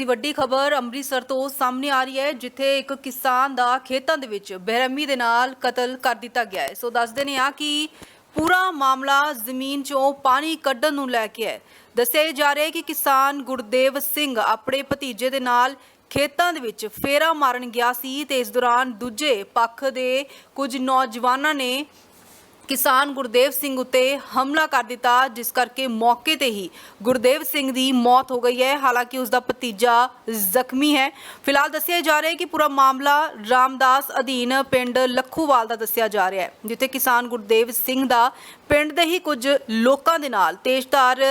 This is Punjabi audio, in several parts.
ਦੀ ਵੱਡੀ ਖਬਰ ਅੰਮ੍ਰਿਤਸਰ ਤੋਂ ਸਾਹਮਣੇ ਆ ਰਹੀ ਹੈ, ਜਿੱਥੇ ਇੱਕ ਕਿਸਾਨ ਦਾ ਖੇਤਾਂ ਦੇ ਵਿੱਚ ਬੇਰਹਿਮੀ ਦੇ ਨਾਲ ਕਤਲ ਕਰ ਦਿੱਤਾ ਗਿਆ ਹੈ। ਸੋ ਦੱਸਦੇ ਨੇ ਆ ਕਿ ਪੂਰਾ ਮਾਮਲਾ ਜ਼ਮੀਨ 'ਚੋਂ ਪਾਣੀ ਕੱਢਣ ਨੂੰ ਲੈ ਕੇ ਹੈ। ਦੱਸਿਆ ਜਾ ਰਿਹਾ ਹੈ ਕਿ ਕਿਸਾਨ ਗੁਰਦੇਵ ਸਿੰਘ ਆਪਣੇ ਭਤੀਜੇ ਦੇ ਨਾਲ ਖੇਤਾਂ ਦੇ ਵਿੱਚ ਫੇਰਾ ਮਾਰਨ ਗਿਆ ਸੀ ਤੇ ਇਸ ਦੌਰਾਨ ਦੂਜੇ ਪੱਖ ਦੇ ਕੁਝ ਨੌਜਵਾਨਾਂ ਨੇ ਕਿਸਾਨ ਗੁਰਦੇਵ ਸਿੰਘ ਉੱਤੇ ਹਮਲਾ ਕਰ ਦਿੱਤਾ, ਜਿਸ ਕਰਕੇ ਮੌਕੇ ਤੇ ਹੀ ਗੁਰਦੇਵ ਸਿੰਘ ਦੀ ਮੌਤ ਹੋ ਗਈ ਹੈ। ਹਾਲਾਂਕਿ ਉਸ ਦਾ ਭਤੀਜਾ ਜ਼ਖਮੀ ਹੈ। ਫਿਲਹਾਲ ਦੱਸਿਆ ਜਾ ਰਿਹਾ ਹੈ ਕਿ ਪੂਰਾ ਮਾਮਲਾ ਰਾਮਦਾਸ ਅਧੀਨ ਪਿੰਡ ਲੱਖੂਵਾਲ ਦਾ ਦੱਸਿਆ ਜਾ ਰਿਹਾ ਹੈ, ਜਿੱਥੇ ਕਿਸਾਨ ਗੁਰਦੇਵ ਸਿੰਘ ਦਾ ਪਿੰਡ ਦੇ ਹੀ ਕੁਝ ਲੋਕਾਂ ਦੇ ਨਾਲ ਤੇਜ਼ਧਾਰ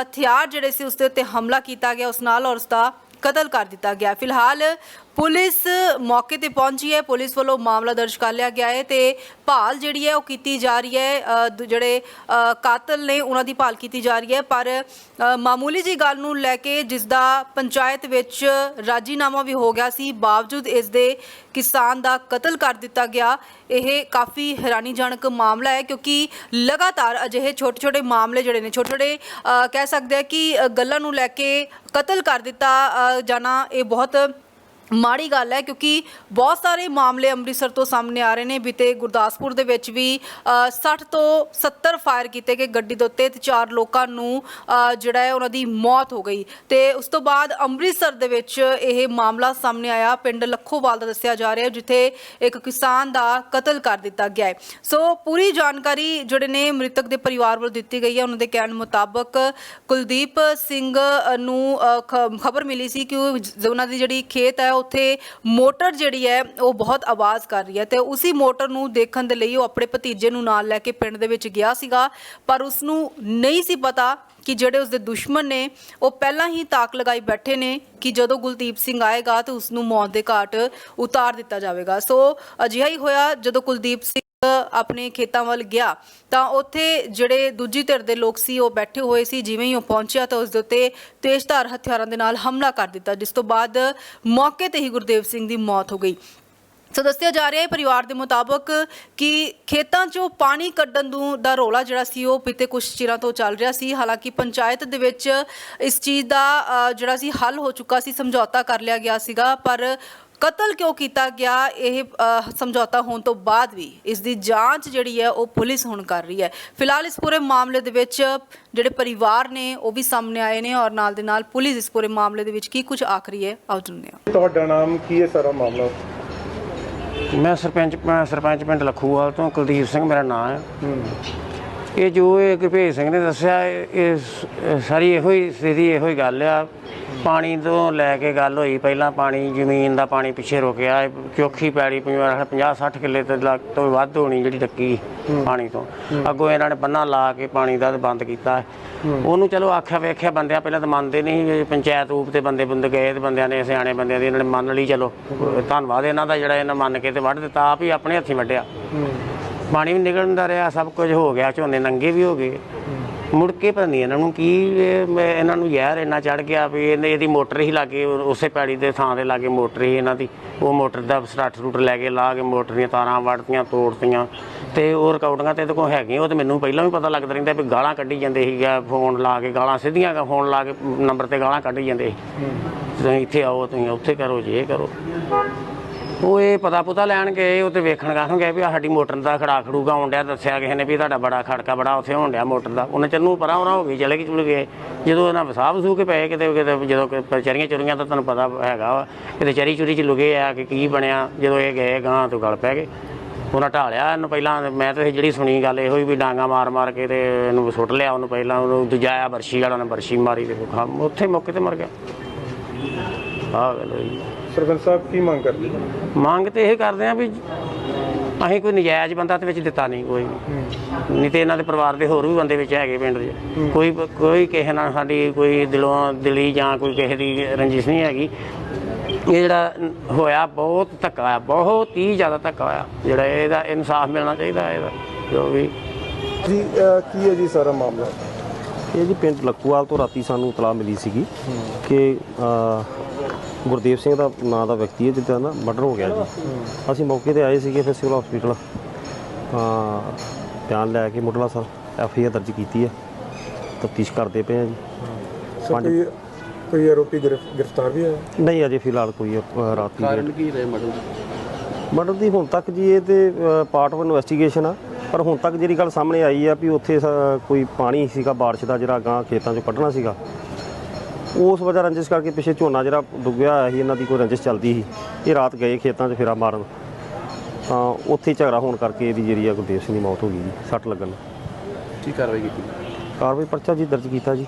ਹਥਿਆਰ ਜਿਹੜੇ ਸੀ, ਉਸ ਦੇ ਉੱਤੇ ਹਮਲਾ ਕੀਤਾ ਗਿਆ। ਉਸ ਨਾਲ ਔਰ ਉਸ ਦਾ ਕਤਲ ਕਰ ਦਿੱਤਾ ਗਿਆ। ਫਿਲਹਾਲ ਪੁਲਿਸ ਮੌਕੇ ਤੇ ਪਹੁੰਚੀ ਹੈ। ਪੁਲਿਸ ਵੱਲੋਂ ਮਾਮਲਾ ਦਰਜ ਕਰ ਲਿਆ ਗਿਆ ਹੈ ਤੇ ਭਾਲ ਜਿਹੜੀ ਹੈ ਉਹ ਕੀਤੀ ਜਾ ਰਹੀ ਹੈ। ਦ- ਜਿਹੜੇ ਕਾਤਲ ਨੇ ਉਹਨਾਂ ਦੀ ਭਾਲ ਕੀਤੀ ਜਾ ਰਹੀ ਹੈ। ਪਰ ਮਾਮੂਲੀ ਜੀ ਗੱਲ ਨੂੰ ਲੈ ਕੇ ਜਿਸ ਦਾ ਪੰਚਾਇਤ ਵਿੱਚ ਰਾਜੀਨਾਮਾ ਵੀ ਹੋ ਗਿਆ ਸੀ, ਬਾਵਜੂਦ ਇਸ ਦੇ ਕਿਸਾਨ ਦਾ ਕਤਲ ਕਰ ਦਿੱਤਾ ਗਿਆ, ਇਹ ਕਾਫੀ ਹੈਰਾਨੀਜਨਕ ਮਾਮਲਾ ਹੈ ਕਿਉਂਕਿ ਲਗਾਤਾਰ ਅਜਿਹੇ ਛੋਟੇ ਛੋਟੇ ਮਾਮਲੇ ਜਿਹੜੇ ਨੇ ਛੋਟੇ ਛੋਟੇ ਕਹਿ ਸਕਦੇ ਆ ਕਿ ਗੱਲਾਂ ਨੂੰ ਲੈ ਕੇ ਕਤਲ ਕਰ ਦਿੱਤਾ ਜਾਣਾ ਇਹ ਬਹੁਤ ਮਾੜੀ ਗੱਲ ਹੈ ਕਿਉਂਕਿ ਬਹੁਤ ਸਾਰੇ ਮਾਮਲੇ ਅੰਮ੍ਰਿਤਸਰ ਤੋਂ ਸਾਹਮਣੇ ਆ ਰਹੇ ਨੇ। ਬੀਤੇ ਗੁਰਦਾਸਪੁਰ ਦੇ ਵਿੱਚ ਵੀ ਅ, 60 ਤੋਂ 70 ਫਾਇਰ ਕੀਤੇ ਗਏ ਗੱਡੀ ਦੇ ਉੱਤੇ ਤੇ ਚਾਰ ਲੋਕਾਂ ਨੂੰ ਜਿਹੜਾ ਹੈ ਉਹਨਾਂ ਦੀ ਮੌਤ ਹੋ ਗਈ। ਤੇ ਉਸ ਤੋਂ ਬਾਅਦ ਅੰਮ੍ਰਿਤਸਰ ਦੇ ਵਿੱਚ ਇਹ ਮਾਮਲਾ ਸਾਹਮਣੇ ਆਇਆ। ਪਿੰਡ ਲੱਖੋਵਾਲ ਦਾ ਦੱਸਿਆ ਜਾ ਰਿਹਾ ਜਿੱਥੇ ਇੱਕ ਕਿਸਾਨ ਦਾ ਕਤਲ ਕਰ ਦਿੱਤਾ ਗਿਆ ਹੈ। ਸੋ ਪੂਰੀ ਜਾਣਕਾਰੀ ਜਿਹੜੇ ਨੇ ਮ੍ਰਿਤਕ ਦੇ ਪਰਿਵਾਰ ਵੱਲੋਂ ਦਿੱਤੀ ਗਈ ਹੈ। ਉਹਨਾਂ ਦੇ ਕਹਿਣ ਮੁਤਾਬਕ ਕੁਲਦੀਪ ਸਿੰਘ ਨੂੰ ਖਬਰ ਮਿਲੀ ਸੀ ਕਿ ਉਹਨਾਂ ਦੀ ਜਿਹੜੀ ਖੇਤ ਹੈ ਉੱਥੇ ਮੋਟਰ ਜਿਹੜੀ ਹੈ, ਉਹ ਬਹੁਤ ਆਵਾਜ਼ ਕਰ ਰਹੀ ਹੈ ਤੇ ਉਸੇ ਮੋਟਰ ਨੂੰ ਦੇਖਣ ਦੇ ਲਈ ਉਹ ਆਪਣੇ ਭਤੀਜੇ ਨੂੰ ਨਾਲ ਲੈ ਕੇ ਪਿੰਡ ਦੇ ਵਿੱਚ ਗਿਆ ਸੀਗਾ। ਪਰ ਉਸ ਨੂੰ ਨਹੀਂ ਸੀ ਪਤਾ ਕਿ ਜਿਹੜੇ ਉਸਦੇ ਦੁਸ਼ਮਣ ਨੇ, ਉਹ ਪਹਿਲਾਂ ਹੀ ਤਾਕ ਲਗਾਈ ਬੈਠੇ ਨੇ ਕਿ ਜਦੋਂ ਗੁਲਦੀਪ ਸਿੰਘ ਆਏਗਾ ਤੇ ਉਸ ਨੂੰ ਮੌਤ ਦੇ ਘਾਟ ਉਤਾਰ ਦਿੱਤਾ ਜਾਵੇਗਾ। ਸੋ ਅਜਿਹਾ ਹੀ ਹੋਇਆ ਜਦੋਂ ਕੁਲਦੀਪ ਸਿੰਘ ਆਪਣੇ ਖੇਤਾਂ ਵੱਲ ਗਿਆ, ਤਾਂ ਉੱਥੇ ਜਿਹੜੇ ਦੂਜੀ ਧਿਰ ਦੇ ਲੋਕ ਸੀ, ਉਹ ਬੈਠੇ ਹੋਏ ਸੀ, ਜਿਵੇਂ ਹੀ ਉਹ ਪਹੁੰਚਿਆ ਤਾਂ ਉਸ ਦੇ ਉੱਤੇ ਤੇਜ਼ਧਾਰ ਹਥਿਆਰਾਂ ਦੇ ਨਾਲ ਹਮਲਾ ਕਰ ਦਿੱਤਾ, ਜਿਸ ਤੋਂ ਬਾਅਦ ਮੌਕੇ ਤੇ ਹੀ ਗੁਰਦੇਵ ਸਿੰਘ ਦੀ ਮੌਤ ਹੋ ਗਈ। ਸੋ ਦੱਸਿਆ ਜਾ ਰਿਹਾ ਹੈ ਪਰਿਵਾਰ ਦੇ ਮੁਤਾਬਕ ਕਿ ਖੇਤਾਂ 'ਚੋਂ ਪਾਣੀ ਕੱਢਣ ਨੂੰ ਦਾ ਰੋਲਾ ਜਿਹੜਾ ਸੀ, ਉਹ ਪਿੱਤੇ ਕੁਝ ਚਿਰਾਂ ਤੋਂ ਚੱਲ ਰਿਹਾ ਸੀ। ਹਾਲਾਂਕਿ ਪੰਚਾਇਤ ਦੇ ਵਿੱਚ ਇਸ ਚੀਜ਼ ਦਾ ਜਿਹੜਾ ਸੀ, ਹੱਲ ਹੋ ਚੁੱਕਾ ਸੀ, ਸਮਝੌਤਾ ਕਰ ਲਿਆ ਗਿਆ ਸੀਗਾ, ਪਰ ਕਤਲ ਕਿਉਂ ਕੀਤਾ ਗਿਆ? ਇਹ ਸਮਝੌਤਾ ਹੋਣ ਤੋਂ ਬਾਅਦ ਵੀ ਇਸ ਦੀ ਜਾਂਚ ਜਿਹੜੀ ਹੈ ਉਹ ਪੁਲਿਸ ਹੁਣ ਕਰ ਰਹੀ ਹੈ। ਫਿਲਹਾਲ ਇਸ ਪੂਰੇ ਮਾਮਲੇ ਦੇ ਵਿੱਚ ਜਿਹੜੇ ਪਰਿਵਾਰ ਨੇ ਉਹ ਵੀ ਸਾਹਮਣੇ ਆਏ ਨੇ ਔਰ ਨਾਲ ਦੇ ਨਾਲ ਪੁਲਿਸ ਇਸ ਪੂਰੇ ਮਾਮਲੇ ਦੇ ਵਿੱਚ ਕੀ ਕੁਝ ਆਖ ਰਹੀ ਹੈ? ਆਓ ਸੁਣਦੇ ਹਾਂ। ਤੁਹਾਡਾ ਨਾਮ ਕੀ ਹੈ ਸਾਰਾ ਮਾਮਲਾ? ਮੈਂ ਸਰਪੰਚ ਮੈਂ ਸਰਪੰਚ ਪਿੰਡ ਲਖੂਵਾਲ ਤੋਂ ਕੁਲਦੀਪ ਸਿੰਘ ਮੇਰਾ ਨਾਮ ਹੈ। ਇਹ ਜੋ ਇਹ ਗੁਰਭੇਜ ਸਿੰਘ ਨੇ ਦੱਸਿਆ ਇਹ ਸਾਰੀ ਇਹੋ ਹੀ ਸਥਿਤੀ ਇਹੋ ਹੀ ਗੱਲ ਆ। ਪਾਣੀ ਤੋਂ ਲੈ ਕੇ ਗੱਲ ਹੋਈ ਪਹਿਲਾਂ ਪਾਣੀ ਜ਼ਮੀਨ ਦਾ ਪਾਣੀ ਪਿੱਛੇ ਰੁਕਿਆ ਚੋਖੀ ਪੈੜੀ 50 60 ਕਿੱਲੇ ਤੇ ਲੱਗ ਤੋਂ ਵੱਧ ਹੋਣੀ ਜਿਹੜੀ ਟੱਕੀ ਪਾਣੀ ਤੋਂ। ਅੱਗੋਂ ਇਹਨਾਂ ਨੇ ਬੰਨਾ ਲਾ ਕੇ ਪਾਣੀ ਦਾ ਬੰਦ ਕੀਤਾ। ਉਹਨੂੰ ਚਲੋ ਆਖਿਆ ਵੇਖਿਆ ਬੰਦਿਆਂ ਪਹਿਲਾਂ ਤਾਂ ਮੰਨਦੇ ਨਹੀਂ ਪੰਚਾਇਤ ਰੂਪ ਤੇ ਬੰਦੇ ਬੰਦੇ ਗਏ ਤੇ ਬੰਦਿਆਂ ਨੇ ਸਿਆਣੇ ਬੰਦਿਆਂ ਦੀ ਇਹਨਾਂ ਨੇ ਮੰਨ ਲਈ ਚਲੋ ਧੰਨਵਾਦ ਇਹਨਾਂ ਦਾ ਜਿਹੜਾ ਇਹਨਾਂ ਮੰਨ ਕੇ ਤੇ ਵੱਢ ਦਿੱਤਾ ਆਪ ਹੀ ਆਪਣੇ ਹੱਥੀਂ ਵੱਢਿਆ। ਪਾਣੀ ਵੀ ਨਿਕਲਦਾ ਰਿਹਾ ਸਭ ਕੁਝ ਹੋ ਗਿਆ ਝੋਨੇ ਨੰਗੇ ਵੀ ਹੋ ਗਏ। ਮੁੜ ਕੇ ਪਤਾ ਨਹੀਂ ਇਹਨਾਂ ਨੂੰ ਕੀ ਇਹ ਮੈਂ- ਇਹਨਾਂ ਨੂੰ ਜ਼ਹਿਰ ਇੰਨਾ ਚੜ ਗਿਆ ਵੀ ਇਹਨੇ ਇਹਦੀ ਮੋਟਰ ਹੀ ਲਾਗੇ ਉਸੇ ਪੈੜੀ ਦੇ ਥਾਂ ਦੇ ਲਾਗੇ ਮੋਟਰ ਹੀ ਇਹਨਾਂ ਦੀ। ਉਹ ਮੋਟਰ ਦਾ ਸਟਾਰਟ ਰੂਟ ਲੈ ਕੇ ਲਾ ਕੇ ਮੋਟਰ ਦੀਆਂ ਤਾਰਾਂ ਵੜਤੀਆਂ ਤੋੜਤੀਆਂ। ਤੇ ਉਹ ਰਿਕਾਰਡਿੰਗਾਂ ਤੇ ਇਹਦੇ ਕੋਲ ਹੈਗੀਆਂ ਉਹ ਤੇ ਮੈਨੂੰ ਪਹਿਲਾਂ ਵੀ ਪਤਾ ਲੱਗਦਾ ਰਹਿੰਦਾ ਵੀ ਗਾਲਾਂ ਕੱਢੀ ਜਾਂਦੇ ਸੀਗਾ ਫੋਨ ਲਾ ਕੇ ਗਾਲਾਂ ਸਿੱਧੀਆਂ ਫੋਨ ਲਾ ਕੇ ਨੰਬਰ ਤੇ ਗਾਲਾਂ ਕੱਢੀ ਜਾਂਦੇ ਸੀ। ਤੁਸੀਂ ਇੱਥੇ ਆਓ ਤੁਸੀਂ ਉੱਥੇ ਕਰੋ ਜੇ ਕਰੋ। ਉਹ ਇਹ ਪਤਾ ਪੁਤਾ ਲੈਣ ਗਏ, ਉਹ ਤੇ ਵੇਖਣ ਗਾਹੋਂ ਗਏ ਵੀ ਆਹ ਸਾਡੀ ਮੋਟਰ ਦਾ ਖੜਾ ਖੜੂਗਾ, ਆਉਣ ਡਿਆ। ਦੱਸਿਆ ਕਿਸੇ ਨੇ ਵੀ ਤੁਹਾਡਾ ਬੜਾ ਖੜਕਾ, ਬੜਾ ਉੱਥੇ ਹੋਣ ਡਿਆ ਮੋਟਰ ਦਾ। ਉਹਨੇ ਚੰਨੂ ਪਰਾਂ ਉਹਨਾਂ ਹੋ ਗਈ, ਚਲੇ ਗਈ, ਚੁਲ ਗਏ। ਜਦੋਂ ਇਹਨਾਂ ਵਸਾਬ ਸੂ ਕੇ ਪਏ ਕਿਤੇ ਕਿਤੇ ਜਦੋਂ ਚਰੀਆਂ ਚੁਰੀਆਂ ਤਾਂ ਤੁਹਾਨੂੰ ਪਤਾ ਹੈਗਾ ਵਾ। ਕਿਤੇ ਚਰੀ ਚੁਰੀ ਚ ਲੁਗੇ ਆ ਕਿ ਕੀ ਬਣਿਆ, ਜਦੋਂ ਇਹ ਗਏ ਗਾਂ ਤੋਂ ਗਲ ਪੈ ਗਏ। ਉਹਨਾਂ ਢਾਲਿਆ ਇਹਨੂੰ ਪਹਿਲਾਂ ਮੈਂ ਤਾਂ ਇਹ ਜਿਹੜੀ ਸੁਣੀ ਗੱਲ, ਇਹੋ ਹੀ ਵੀ ਡਾਂਗਾ ਮਾਰ ਮਾਰ ਕੇ ਤੇ ਇਹਨੂੰ ਸੁੱਟ ਲਿਆ ਉਹਨੂੰ ਪਹਿਲਾਂ। ਉਹਨੂੰ ਦੂਜਾਇਆ ਬਰਸ਼ੀ ਵਾਲਾ ਨੇ ਬਰਸ਼ੀ ਮਾਰੀ ਤੇ ਉਹ ਉੱਥੇ ਮੌਕੇ ਤੇ ਮਰ ਗਿਆ। ਆਹ ਗੱਲ ਹੋਈ ਸਰਪੰਚ ਸਾਹਿਬ ਕੀ ਮੰਗ ਕਰਦੇ ਮੰਗ ਤੇ ਇਹ ਕਰਦੇ ਆ ਵੀ ਅਸੀਂ ਕੋਈ ਨਜਾਇਜ਼ ਬੰਦਾ ਤੇ ਵਿੱਚ ਦਿੱਤਾ ਨਹੀਂ ਕੋਈ ਵੀ। ਨਹੀਂ ਤੇ ਇਹਨਾਂ ਦੇ ਪਰਿਵਾਰ ਦੇ ਹੋਰ ਵੀ ਬੰਦੇ ਵਿੱਚ ਹੈਗੇ ਪਿੰਡ ਦੇ। ਕੋਈ ਕੋਈ ਕਿਸੇ ਨਾਲ ਸਾਡੀ ਕੋਈ ਦਿਲੋਂ ਦਿਲੀ ਜਾਂ ਕੋਈ ਕਿਸੇ ਦੀ ਰੰਜਿਸ਼ ਨਹੀਂ ਹੈਗੀ। ਇਹ ਜਿਹੜਾ ਹੋਇਆ ਬਹੁਤ ਧੱਕਾ ਆ ਬਹੁਤ ਹੀ ਜ਼ਿਆਦਾ ਧੱਕਾ ਹੋਇਆ। ਜਿਹੜਾ ਇਹਦਾ ਇਨਸਾਫ ਮਿਲਣਾ ਚਾਹੀਦਾ ਇਹਦਾ ਜੋ ਵੀ। ਜੀ ਕੀ ਹੈ ਜੀ ਸਾਰਾ ਮਾਮਲਾ? ਇਹ ਜੀ ਪਿੰਡ ਲੱਕੂਵਾਲ ਤੋਂ ਰਾਤੀ ਸਾਨੂੰ ਇਤਲਾਹ ਮਿਲੀ ਸੀਗੀ ਕਿ ਅ, ਗੁਰਦੇਵ ਸਿੰਘ ਦਾ ਨਾਂ ਦਾ ਵਿਅਕਤੀ ਹੈ ਜਿਹਦਾ ਨਾ ਮਰਡਰ ਹੋ ਗਿਆ ਜੀ। ਅਸੀਂ ਮੌਕੇ ਤੇ ਆਏ ਸੀਗੇ ਫਿਰ ਸਿਵਲ ਹਸਪੀਟਲ ਤਾਂ ਬਿਆਨ ਲੈ ਕੇ ਮੁੱਢਲਾ ਸਰ ਐਫ ਆਈ ਆਰ ਦਰਜ ਕੀਤੀ ਹੈ। ਤਫਤੀਸ਼ ਕਰਦੇ ਪਏ ਆ ਜੀ। ਸਰ ਕੋਈ ਕੋਈ ਆਰੋਪੀ ਗ੍ਰਿਫ- ਗ੍ਰਿਫਤਾਰ ਵੀ ਹੋਇਆ? ਨਹੀਂ ਅਜੇ ਫਿਲਹਾਲ ਕੋਈ ਅ, ਰਾਤ ਦੀ ਕਾਰਨ ਕੀ ਰਹੇ ਮਰਡਰ ਮਰਡਰ ਦੀ ਹੁਣ ਤੱਕ ਜੀ ਇਹ ਤੇ ਪਾਰਟ ਆਫ ਇਨਵੈਸਟੀਗੇਸ਼ਨ ਆ। ਪਰ ਹੁਣ ਤੱਕ ਜਿਹੜੀ ਗੱਲ ਸਾਹਮਣੇ ਆਈ ਆ ਵੀ ਉੱਥੇ ਸ- ਕੋਈ ਪਾਣੀ ਸੀਗਾ ਬਾਰਿਸ਼ ਦਾ ਜਿਹੜਾ ਗਾਂ ਖੇਤਾਂ 'ਚੋਂ ਕੱਢਣਾ ਸੀਗਾ। ਉਸ ਵਜ੍ਹਾ ਰੰਜਿਸ਼ ਕਰਕੇ ਪਿੱਛੇ ਝੋਨਾ ਜਿਹੜਾ ਡੁੱਬਿਆ ਹੋਇਆ ਸੀ ਇਹਨਾਂ ਦੀ ਕੋਈ ਰੰਜਿਸ਼ ਚੱਲਦੀ ਸੀ। ਇਹ ਰਾਤ ਗਏ ਖੇਤਾਂ 'ਚ ਫੇਰਾ ਮਾਰਨ। ਤਾਂ ਉੱਥੇ ਹੀ ਝਗੜਾ ਹੋਣ ਕਰਕੇ ਇਹਦੀ ਜਿਹੜੀ ਆ ਗੁਰਦੇਵ ਸਿੰਘ ਦੀ ਮੌਤ ਹੋ ਗਈ ਜੀ ਸੱਟ ਲੱਗਣ। ਨਾਲ। ਕੀ ਕਾਰਵਾਈ ਕੀਤੀ? ਕਾਰਵਾਈ ਪਰਚਾ ਜੀ ਦਰਜ ਕੀਤਾ ਜੀ।